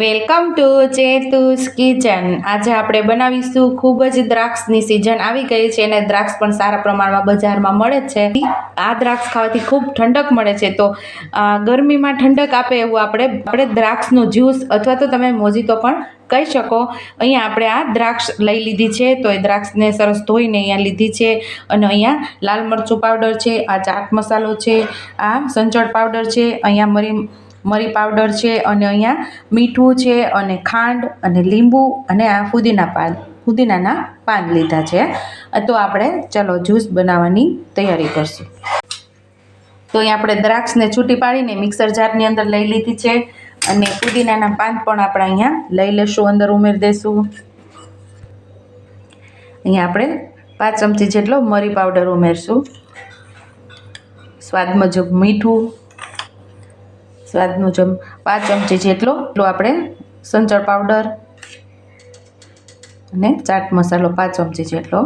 Welcome to ચેતુસ kitchen. આજે આપણે બનાવીશું ખૂબ જ દ્રાક્ષની સિઝન આવી ગઈ છે અને દ્રાક્ષ પણ સારા પ્રમાણમાં બજારમાં મળે છે. આ દ્રાક્ષ ખાવાથી ખૂબ ઠંડક મળે છે. તો ગરમીમાં ઠંડક આપે એવું આપણે આપણે દ્રાક્ષનું જ્યુસ અથવા તો તમે મોજીતો પણ કહી શકો. અહીંયા આપણે આ દ્રાક્ષ લઈ લીધી છે, તો એ દ્રાક્ષને સરસ ધોઈને અહીંયા લીધી છે અને અહીંયા લાલ મરચું પાવડર છે, આ ચાટ મસાલો છે, આ સંચળ પાવડર છે, અહીંયા મરી મરી પાવડર છે અને અહીંયા મીઠું છે અને ખાંડ અને લીંબુ અને આ ફુદીના પાન, ફુદીનાના પાન લીધા છે. તો આપણે ચલો જ્યુસ બનાવવાની તૈયારી કરશું. તો અહીંયા આપણે દ્રાક્ષને છૂટી પાડીને મિક્સર જારની અંદર લઈ લીધી છે અને ફુદીનાના પાન પણ આપણે અહીંયા લઈ લેશું, અંદર ઉમેરી દઈશું અહીંયા આપણે પાંચ ચમચી જેટલો મરી પાવડર ઉમેરશું. સ્વાદ મુજબ મીઠું સ્વાદ મુજબ પાંચ ચમચી જેટલો એટલો આપણે સંચળ પાવડર અને ચાટ મસાલો પાંચ ચમચી જેટલો.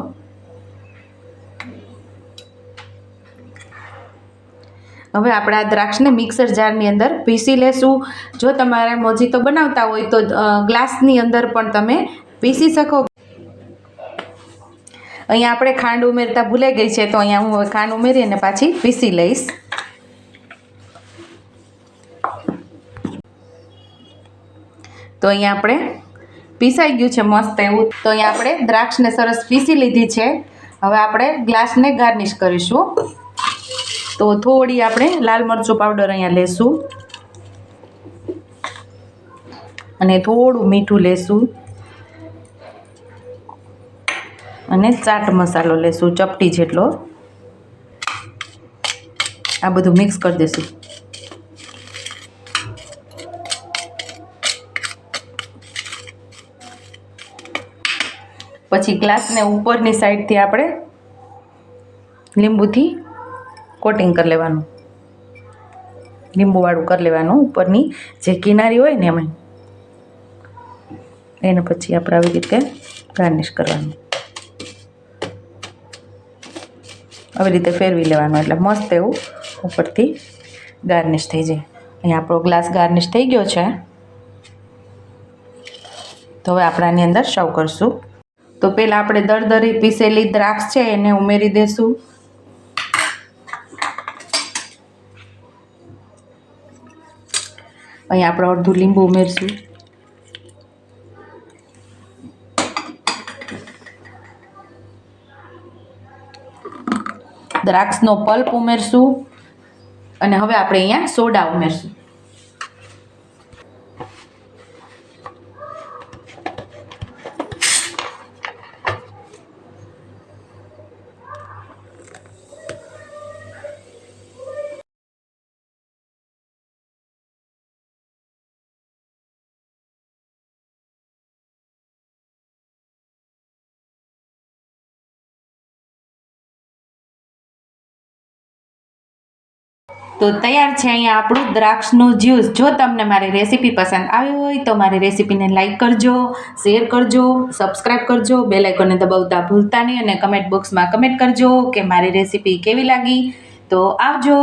હવે આપણે આ દ્રાક્ષને મિક્સર જારની અંદર પીસી લેશું. જો તમારે મોજીતો બનાવતા હોય તો ગ્લાસની અંદર પણ તમે પીસી શકો. અહીંયા આપણે ખાંડ ઉમેરતા ભૂલાઈ ગઈ છે, તો અહીંયા હું ખાંડ ઉમેરી અને પાછી પીસી લઈશ. તો અહીંયા આપણે પીસાઈ ગયું છે મસ્ત એવું. તો અહીંયા આપણે દ્રાક્ષને સરસ પીસી લીધી છે. હવે આપણે ગ્લાસને ગાર્નિશ કરીશું. તો થોડી આપણે લાલ મરચું પાવડર અહીંયા લેશું. અને થોડું મીઠું લેશું. અને ચાટ મસાલો લેશું, ચપટી જેટલો. આ બધું મિક્સ કરી દઈશું પછી ગ્લાસને ઉપરની સાઈડથી આપણે લીંબુથી કોટિંગ કરી લેવાનું. લીંબુવાળું કરી લેવાનું ઉપરની જે કિનારી હોય ને એમાં. એને પછી આપણે આવી રીતે ગાર્નિશ કરવાનું. આવી રીતે ફેરવી લેવાનું એટલે મસ્ત એવું ઉપરથી ગાર્નિશ થઈ જાય. અહીં આપણો ગ્લાસ ગાર્નિશ થઈ ગયો છે. તો હવે આપણે આની અંદર સર્વ કરશું. તો પહેલાં આપણે દરદરી પીસેલી દ્રાક્ષ છે એને ઉમેરી દઈશું અહીં આપણે અડધું લીંબુ ઉમેરશું. દ્રાક્ષનો પલ્પ ઉમેરશું. અને હવે આપણે અહીંયા સોડા ઉમેરશું. તો તૈયાર છે અહીંયા આપણું દ્રાક્ષનું જ્યુસ. જો તમને મારી રેસીપી પસંદ આવી હોય તો મારી રેસીપીને લાઇક કરજો, શેર કરજો સબસ્ક્રાઈબ કરજો બે લાઇકોને દબાવતા ભૂલતા નહીં અને કમેન્ટ બોક્સમાં કમેન્ટ કરજો કે મારી રેસીપી કેવી લાગી. તો આવજો.